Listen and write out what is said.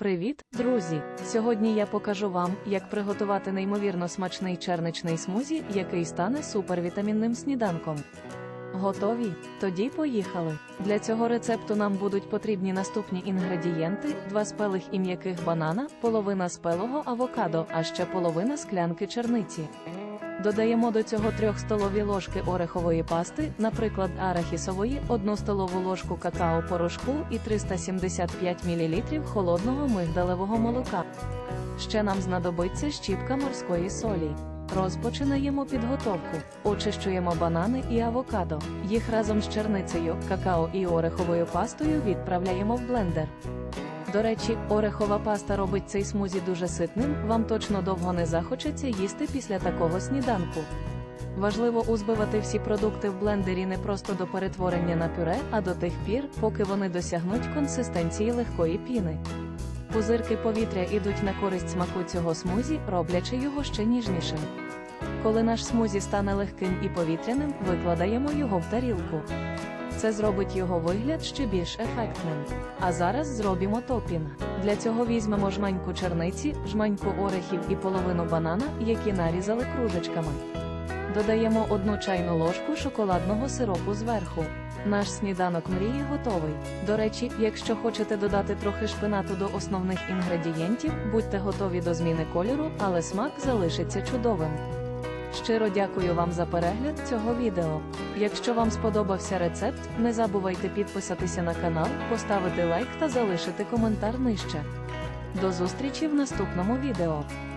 Привіт, друзі! Сьогодні я покажу вам, як приготувати неймовірно смачний черничний смузі, який стане супервітамінним сніданком. Готові? Тоді поїхали. Для цього рецепту нам будуть потрібні наступні інгредієнти: 2 спелих і м'яких банана, половина спелого авокадо, а ще половина склянки черниці. Додаємо до цього 3 столові ложки орехової пасти, наприклад, арахісової, 1 столову ложку какао-порошку і 375 мл холодного мигдалевого молока. Ще нам знадобиться щіпка морської солі. Розпочинаємо підготовку. Очищуємо банани і авокадо. Їх разом з черницею, какао і ореховою пастою відправляємо в блендер. До речі, орехова паста робить цей смузі дуже ситним, вам точно довго не захочеться їсти після такого сніданку. Важливо узбивати всі продукти в блендері не просто до перетворення на пюре, а до тих пір, поки вони досягнуть консистенції легкої піни. Пузирки повітря ідуть на користь смаку цього смузі, роблячи його ще ніжнішим. Коли наш смузі стане легким і повітряним, викладаємо його в тарілку. Це зробить його вигляд ще більш ефектним. А зараз зробимо топінг. Для цього візьмемо жменьку черниці, жменьку орехів і половину банана, які нарізали кружечками. Додаємо одну чайну ложку шоколадного сиропу зверху. Наш сніданок мрії готовий. До речі, якщо хочете додати трохи шпинату до основних інгредієнтів, будьте готові до зміни кольору, але смак залишиться чудовим. Щиро дякую вам за перегляд цього відео. Якщо вам сподобався рецепт, не забувайте підписатися на канал, поставити лайк та залишити коментар нижче. До зустрічі в наступному відео.